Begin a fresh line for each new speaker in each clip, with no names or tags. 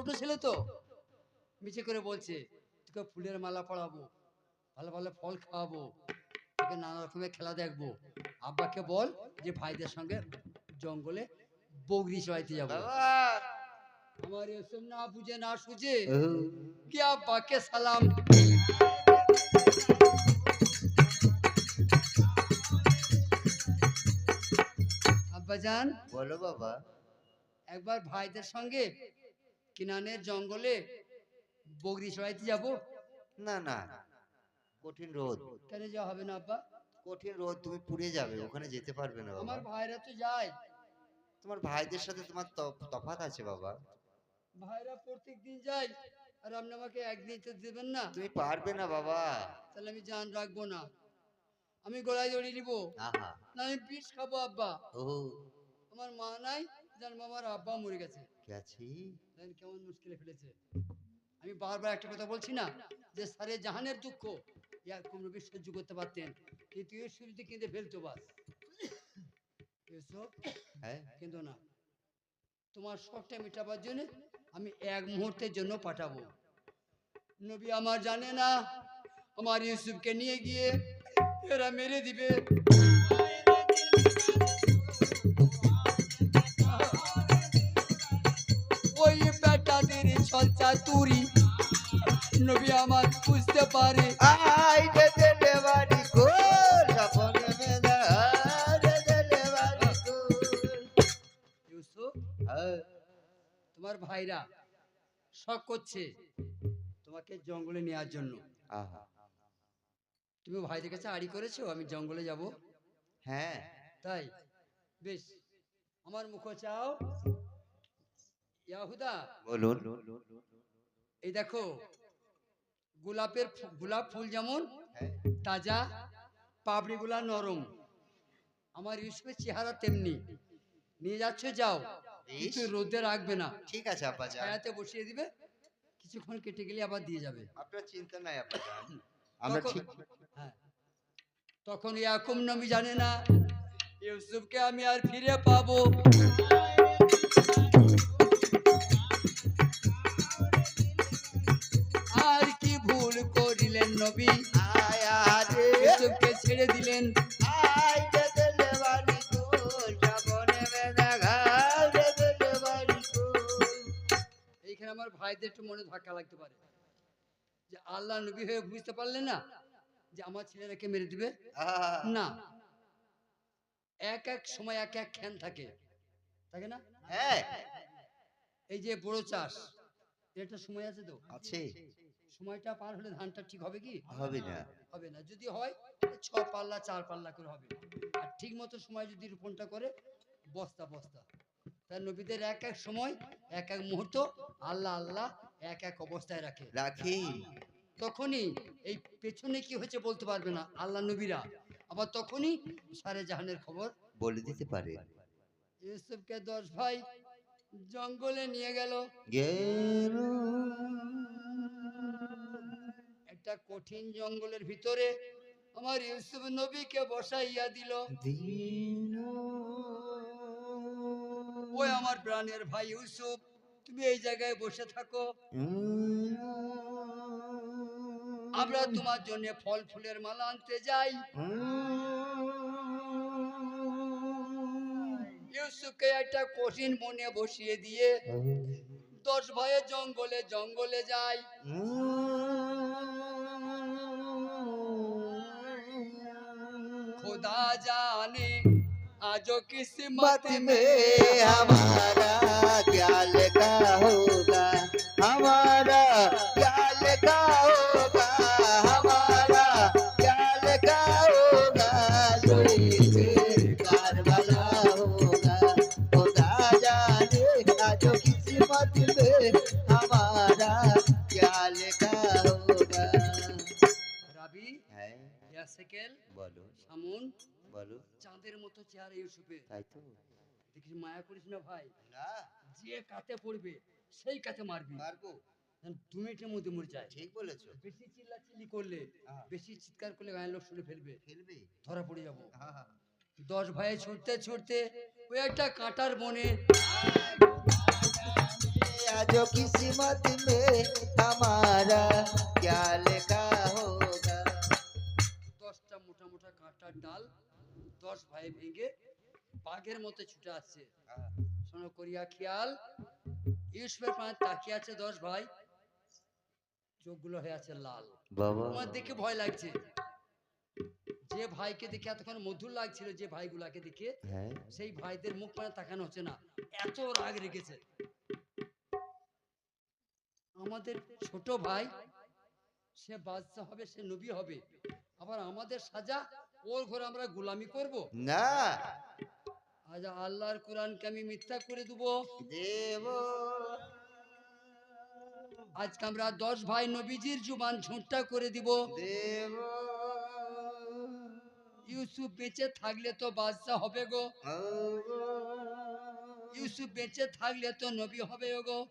ছোট ছেলে তো। মিছে করে বলছে তোকে ফুলের মালা পরাবো ভালো ভালো ফল খাওয়াবো তোকে নানা রকমের খেলা দেখব। আব্বাকে বল যে ভাইদের সঙ্গে জঙ্গলে বগরি চড়াইতে যাব। আমার এসব না বুঝে না সুঝে কি আব্বাকে সালাম। আব্বাজান
বলো বাবা।
একবার ভাইদের সঙ্গে কিনানের জঙ্গলে বগরি চড়াইতে যাব?
না না। কঠিন রোদ।
কেন যাওয়া হবে না আব্বা?
কঠিন রোদ তুমি পুড়ে যাবে ওখানে যেতে পারবে না
আমার ভাইরা তো যায়।
তোমার ভাইদের সাথে তোমার তফ- তফাৎ আছে বাবা।
ভাইরা প্রত্যেক দিন যায় আর আপনি আমাকে একদিন তো দেবেন না।
তুমি পারবে না বাবা।
তাহলে আমি জান রাখব না। আমি গলায় জড়িয়ে নিবো।
আহা।
না আমি বিষ খাব আব্বা।
ও
আমার মা নাই জানব আমার আব্বা মরে গেছে।
গেছি?
কেমন মুশকিলে ফেলেছে। আমি বারবার একটা কথা বলছি না যে সারে জাহানের দুঃখ ইয়াকুব নবী সহ্য করতে পারতেন। কিন্তু শুরুতে কিনতে ফেলতো বাস। এসো
হ্যাঁ।
কিন্তু না। তোমার শখটা মেটাবার জন্য আমি এক মুহূর্তের জন্য পাঠাবো। নবী আমার জানে না আমার ইউসুফকে নিয়ে গিয়ে এরা মেরে দিবে। তুরি নবী আমার বুঝতে পারে।
আই দে দিলে বাড়ি কোল স্বপনে মেদা দে দিলে বাড়ি কোল
ইউসুফ
হ্যাঁ,
তোমার ভাইরা শখ করছে তোমাকে জঙ্গলে নেওয়ার জন্য। তুমি ভাইদের কাছে আড়ি করেছ? আমি জঙ্গলে যাব।
হ্যাঁ।
তাই? বেশ। আমার মুখ চাও। ইয়াহুদা
বলুন।
এই দেখো গোলাপের গোলাপ ফুল যেমন
হ্যাঁ,
তাজা পাপড়িগুলা নরম। আমার ইউসুফের চেহারা তেমনি। নিয়ে যাচ্ছ যাও। কিন্তু। রোদে রাখবে না।
ঠিক আছে যান।
ছায়াতে বসিয়ে দিবে। কিছুক্ষণ কেটে গেলে আবার দিয়ে যাবে।
আপনার চিন্তা নাই যান। আমরা
তখন-
ঠিক
হ্যাঁ। তখন ইয়াকুম নবী জানে না ইউসুফকে আমি আর ফিরে পাবো। নবী।
আয়া রে
ইউসুফকে ছেড়ে দিলেন। এইখানে আমার ভাইদের একটু মনে ধাক্কা লাগতে পারে। যে আল্লাহ নবী হয়ে বুঝতে পারলেন না যে আমার ছেলেরাকে মেরে দিবে? না। এক এক সময় এক এক খ্যান থাকে। থাকে না?
হ্যাঁ।
এই যে বড় চাষ একটা সময় আছে তো?
আছে।
সময়টা পার হলে ধানটা ঠিক হবে কি?
হবে না।
হবে না। যদি হয় ছ পাল্লা চার পাল্লা করে হবে। আর ঠিক মতো সময় যদি রোপণটা করে বস্তা বস্তা। তার নবীদের এক এক সময় এক এক মুহূর্ত আল্লাহ আল্লাহ এক এক অবস্থায় রাখে।
রাখি।
তখনই এই পেছনে কি হয়েছে বলতে পারবে না আল্লাহ নবীরা। আবার তখনই সারে জাহানের খবর
বলে দিতে পারে।
ইউসুফকে দশ ভাই জঙ্গলে নিয়ে গেল।
গেল
একটা কঠিন জঙ্গলের ভিতরে আমার ইউসুফ নবীকে বসাইয়া দিল। ওই আমার প্রাণের ভাই ইউসুফ তুমি এই জায়গায় বসে থাকো। আমরা তোমার জন্য ফল ফুলের মালা আনতে যাই। ইউসুফকে একটা কঠিন মনে বসিয়ে দিয়ে দশ ভাইয়ের জঙ্গলে জঙ্গলে যায় खुदा जाने आजो किस्मत में
हमारा क्या लिखा होगा? हमारा क्या लिखा होगा? বলো
সামুন
বলো
চাঁদের মতো চেহারা ইউসুফের
তাই তো
দেখিস মায়া করিস না ভাই
না
যে কাতে পড়বে সেই কাতে মারবি
পারবো
যেন দু মিনিটের মধ্যে মরে যায়
ঠিক বলেছো
বেশি চিল্লাচিল্লি করলে
হ্যাঁ।
বেশি চিৎকার করলে গায়ের লোক শুনে ফেলবে
ফেলবে
ধরা পড়ে যাবো
হ্যাঁ হ্যাঁ
দশ ভাই ছুটতে ছুটতে ওই একটা কাঁটার বনে
आज किस्मत में हमारा क्या लिखा होगा
দশটা মোটা মোটা ডাল দশ ভাই ভেঙে বাঘের মতো ছুটে আসছে। শোনো করিয়া খেয়াল ইউসুফের পায়ে তাকিয়ে আছে দশ ভাই চোখগুলো হয়ে আছে লাল। আমার দেখে ভয় লাগছে। যে ভাইকে দেখে এতক্ষণ মধুর লাগছিল যে ভাইগুলাকে দেখে
হ্যাঁ।
সেই ভাইদের মুখ মানে তাকানো হচ্ছে না। এত রাগ রেখেছে। আমাদের ছোট ভাই সে বাদশা হবে সে নবী হবে। আবার আমাদের সাজা ওর ঘরে আমরা গোলামি করব?
না।
আজ আল্লাহর কোরআনকে আমি মিথ্যা করে দেবো।
দেব।
আজকে আমরা দশ ভাই নবীজির জুবান ঝুঁটা করে দিব।
দেব।
ইউসুফ বেঁচে থাকলে তো বাদশা হবে গো। ইউসুফ বেঁচে থাকলে তো নবী হবে গো।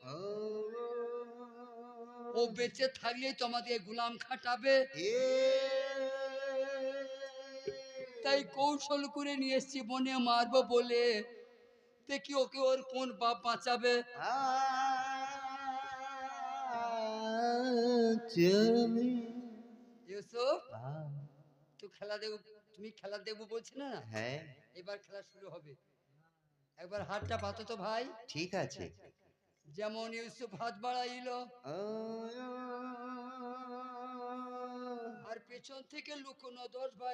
ও বেঁচে থাকলেই তো আমাদের গোলাম খাটাবে। তাই কৌশল করে নিয়ে এসছি বনে মারবো বলে। দেখি ওকে ওর কোন বাপ বাঁচাবে। ইউসুফ? তুই খেলা তুমি খেলা দেখব বলছি না?
হ্যাঁ।
এবার খেলা শুরু হবে। একবার হাতটা পাতো তো ভাই।
ঠিক আছে।
যেমন ইউসুফ হাত বাড়াইলো। আর পেছন থেকে লুকোনো দশ ভাই